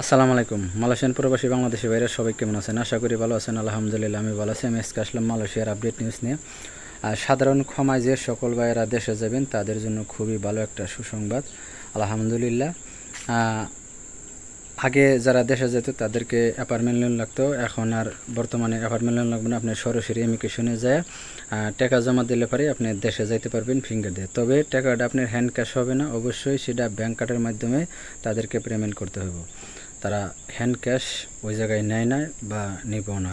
আসসালামু আলাইকুম। মালয়েশিয়ান প্রবাসী বাংলাদেশি বাইরে সবাই কেমন আছেন? আশা করি ভালো আছেন। আলহামদুলিল্লাহ আমি ভালো আছি। আমি আজকে আসলাম মালয়েশিয়ার আপডেট নিউজ নিয়ে। আর সাধারণ ক্ষমায় যে সকল ভাইয়েরা দেশে যাবেন, তাদের জন্য খুবই ভালো একটা সুসংবাদ। আলহামদুলিল্লাহ। আগে যারা দেশে যেত, তাদেরকে অ্যাপার্টমেন্ট লোন লাগতো। এখন আর বর্তমানে অ্যাপার্টমেন্ট লোন লাগবে না। আপনি সরাসরি ইমিগ্রেশনে যায় টাকা জমা দিলে পরে আপনি দেশে যাইতে পারবেন ফিঙ্গার দিয়ে। তবে টাকাটা আপনার হ্যান্ড ক্যাশ হবে না। অবশ্যই সেটা ব্যাংক কার্ডের মাধ্যমে তাদেরকে পেমেন্ট করতে হবে তারা হ্যান্ড ক্যাশ ওই জায়গায় নেয় না বা নিব না।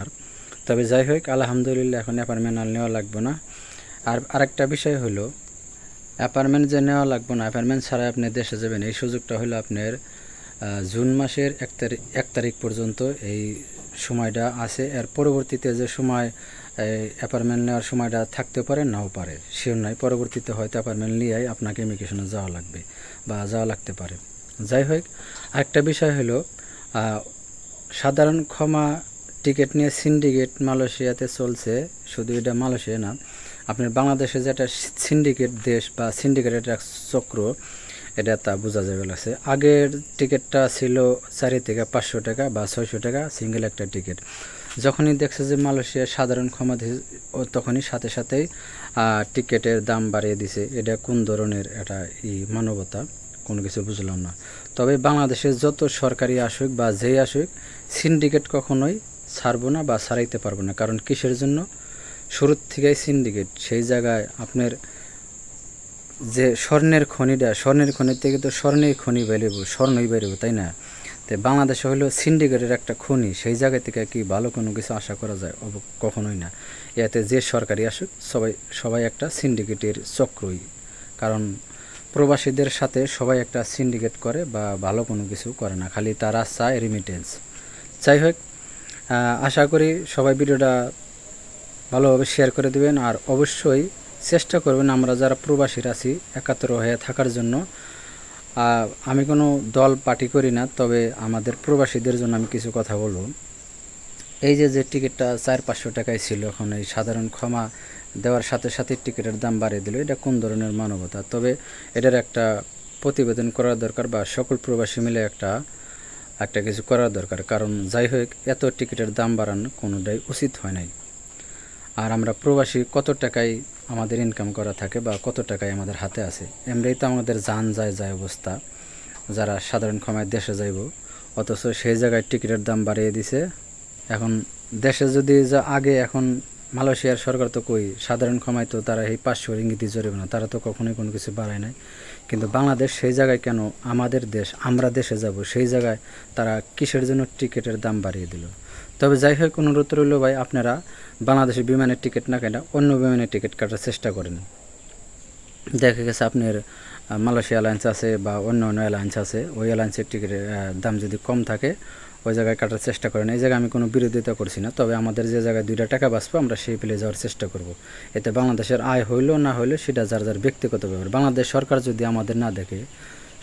তবে যাই হোক, আলহামদুলিল্লাহ এখন অ্যাপার্টমেন্ট আর নেওয়া লাগবে না। আর আরেকটা বিষয় হলো অ্যাপার্টমেন্ট যে নেওয়া লাগবে না অ্যাপার্টমেন্ট ছাড়া আপনি দেশে যাবেন, এই সুযোগটা হলো আপনার জুন মাসের এক তারিখ এক তারিখ পর্যন্ত এই সময়টা আছে। এর পরবর্তীতে যে সময় অ্যাপার্টমেন্ট নেওয়ার সময়টা থাকতে পারে, নাও পারে। শিওর নয় পরবর্তীতে হয়তো অ্যাপার্টমেন্ট নিয়েই আপনাকে ইমিগ্রেশনে যাওয়া লাগবে বা যাওয়া লাগতে পারে। যাই হোক, আরেকটা বিষয় হলো সাধারণ ক্ষমা টিকিট নিয়ে সিন্ডিকেট মালয়েশিয়াতে চলছে, শুধু এটা মালয়েশিয়া না, আপনার বাংলাদেশে যেটা সিন্ডিকেট দেশ বা সিন্ডিকেটের একটা চক্র, এটা তা বোঝা যাবে লাগছে। আগের টিকিটটা ছিল চারি থেকে পাঁচশো টাকা বা ছয়শো টাকা, সিঙ্গেল একটা টিকিট। যখনই দেখছে যে মালয়েশিয়া সাধারণ ক্ষমা তখনই সাথে সাথেই টিকিটের দাম বাড়িয়ে দিছে। এটা কোন ধরনের একটা ই মানবতা? কোনো কিছু বুঝলাম না। তবে বাংলাদেশে যত সরকারি আসুক বা যেই আসুক সিন্ডিকেট কখনোই ছাড়বো না বা ছাড়াইতে পারব না। কারণ কিসের জন্য? শুরুর থেকেই সিন্ডিকেট সেই জায়গায় আপনার যে স্বর্ণের খনিটা, স্বর্ণের খনির থেকে তো স্বর্ণের খনি বেরোবো স্বর্ণই বেরোবো তাই না? তো বাংলাদেশে হলো সিন্ডিকেটের একটা খনি। সেই জায়গা থেকে কি ভালো কোনো কিছু আশা করা যায়? অব- কখনোই না। এতে যে সরকারি আসুক, সবাই সবাই একটা সিন্ডিকেটের চক্রই। কারণ প্রবাসীদের সাথে সবাই একটা সিন্ডিকেট করে বা ভালো কোনো কিছু করে না, খালি তারা চায় রিমিটেন্স যাই হোক আশা করি সবাই ভিডিওটা ভালোভাবে শেয়ার করে দিবেন আর অবশ্যই চেষ্টা করবেন আমরা যারা প্রবাসীরা আছি একাত্র হয়ে থাকার জন্য। আমি কোনো দল পার্টি করি না, তবে আমাদের প্রবাসীদের জন্য আমি কিছু কথা বলব। এই যে যে টিকিটটা চার পাঁচশো টাকায় ছিল, এখন এই সাধারণ ক্ষমা দেওয়ার সাথে সাথে টিকিটের দাম বাড়িয়ে দিল। এটা কোন ধরনের মানবতা? তবে এটার একটা প্রতিবেদন করার দরকার বা সকল প্রবাসী মিলে একটা একটা কিছু করার দরকার। কারণ যাই হোক, এত টিকিটের দাম বাড়ানো কোনোটাই উচিত হয় নাই। আর আমরা প্রবাসী, কত টাকায় আমাদের ইনকাম করা থাকে বা কত টাকায় আমাদের হাতে আছে? এমনিই তো আমাদের যান যায় যায় অবস্থা। যারা সাধারণ ক্ষমায় দেশে যাইব, অথচ সেই জায়গায় টিকিটের দাম বাড়িয়ে দিছে। এখন দেশে যদি যা আগে, এখন মালয়েশিয়ার সরকার তো কই, সাধারণ ক্ষমায় তো তারা এই পাঁচশো রিঙ্গিতি জরিবে না তারা তো কখনোই কোনো কিছু বাড়ায় নাই। কিন্তু বাংলাদেশ সেই জায়গায় কেন আমাদের দেশ, আমরা দেশে যাব, সেই জায়গায় তারা কিসের জন্য টিকিটের দাম বাড়িয়ে দিল? তবে যাই হোক, অনুরোধ রইল ভাই, আপনারা বাংলাদেশে বিমানের টিকিট না কেনা, অন্য বিমানের টিকিট কাটার চেষ্টা করেন। দেখা গেছে আপনার মালয়েশিয়া অ্যালায়েন্স আছে বা অন্য অন্য অ্যালায়েন্স আছে, ওই অ্যালায়েন্সের টিকিটের দাম যদি কম থাকে ওই জায়গায় কাটার চেষ্টা করেন। এই জায়গায় আমি কোনো বিরোধিতা করছি না, তবে আমাদের যে জায়গায় দুইটা টাকা বাঁচবো, আমরা সেই পেলে যাওয়ার চেষ্টা করব। এতে বাংলাদেশের আয় হইল না হইল সেটা যার যার ব্যক্তিগত ব্যাপার। বাংলাদেশ সরকার যদি আমাদের না দেখে,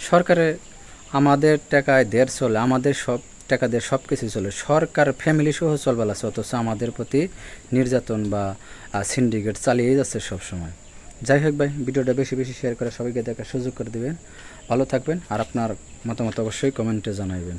সরকারে আমাদের টাকায় দেড় চলে, আমাদের সব টাকা দিয়ে সব কিছু চলে, সরকার ফ্যামিলি সহ চলবার আছে অথচ আমাদের প্রতি নির্যাতন বা সিন্ডিকেট চালিয়েই যাচ্ছে সব সময় যাই হোক ভাই, ভিডিওটা বেশি বেশি শেয়ার করে সবাইকে দেখার সুযোগ করে দিবেন। ভালো থাকবেন, আর আপনার মতামত অবশ্যই কমেন্টে জানাইবেন।